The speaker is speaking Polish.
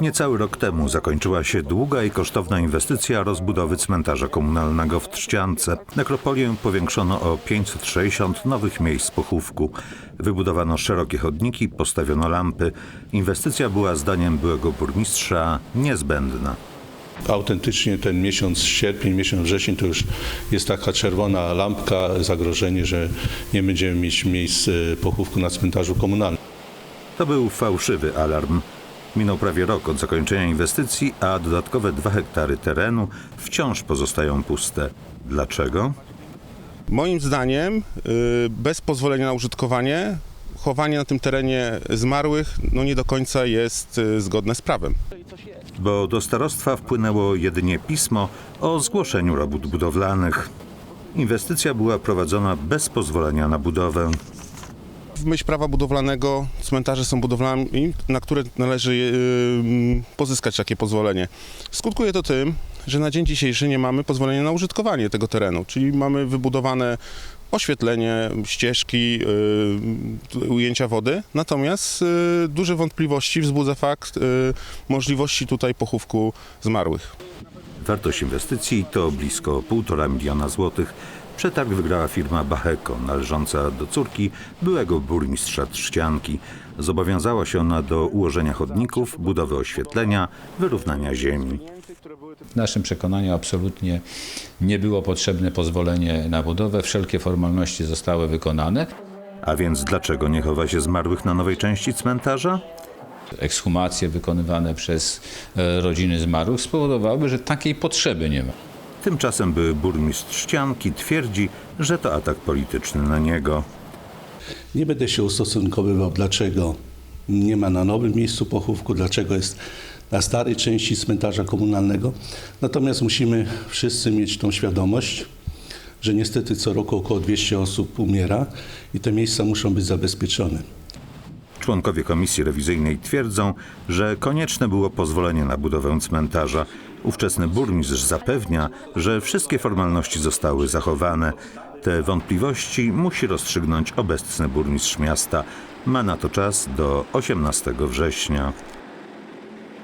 Niecały rok temu zakończyła się długa i kosztowna inwestycja rozbudowy cmentarza komunalnego w Trzciance. Nekropolię powiększono o 560 nowych miejsc pochówku. Wybudowano szerokie chodniki, postawiono lampy. Inwestycja była zdaniem byłego burmistrza niezbędna. Autentycznie ten miesiąc sierpień, miesiąc wrzesień to już jest taka czerwona lampka, zagrożenie, że nie będziemy mieć miejsc e, pochówku na cmentarzu komunalnym. To był fałszywy alarm. Minął prawie rok od zakończenia inwestycji, a dodatkowe dwa hektary terenu wciąż pozostają puste. Dlaczego? Moim zdaniem, y, bez pozwolenia na użytkowanie, chowanie na tym terenie zmarłych no nie do końca jest y, zgodne z prawem. Bo do starostwa wpłynęło jedynie pismo o zgłoszeniu robót budowlanych. Inwestycja była prowadzona bez pozwolenia na budowę. W myśl prawa budowlanego cmentarze są budowlami, na które należy y, pozyskać takie pozwolenie. Skutkuje to tym, że na dzień dzisiejszy nie mamy pozwolenia na użytkowanie tego terenu, czyli mamy wybudowane oświetlenie, ścieżki, y, ujęcia wody, natomiast y, duże wątpliwości wzbudza fakt y, możliwości tutaj pochówku zmarłych. Wartość inwestycji to blisko 1,5 miliona złotych. Przetarg wygrała firma Bacheko, należąca do córki byłego burmistrza Trzcianki. Zobowiązała się ona do ułożenia chodników, budowy oświetlenia, wyrównania ziemi. W naszym przekonaniu absolutnie nie było potrzebne pozwolenie na budowę. Wszelkie formalności zostały wykonane. A więc dlaczego nie chowa się zmarłych na nowej części cmentarza? Ekshumacje wykonywane przez e, rodziny zmarłych spowodowały, że takiej potrzeby nie ma. Tymczasem były burmistrz Ścianki twierdzi, że to atak polityczny na niego. Nie będę się ustosunkowywał, dlaczego nie ma na nowym miejscu pochówku, dlaczego jest na starej części cmentarza komunalnego. Natomiast musimy wszyscy mieć tą świadomość, że niestety co roku około 200 osób umiera i te miejsca muszą być zabezpieczone. Członkowie komisji rewizyjnej twierdzą, że konieczne było pozwolenie na budowę cmentarza. Ówczesny burmistrz zapewnia, że wszystkie formalności zostały zachowane. Te wątpliwości musi rozstrzygnąć obecny burmistrz miasta. Ma na to czas do 18 września.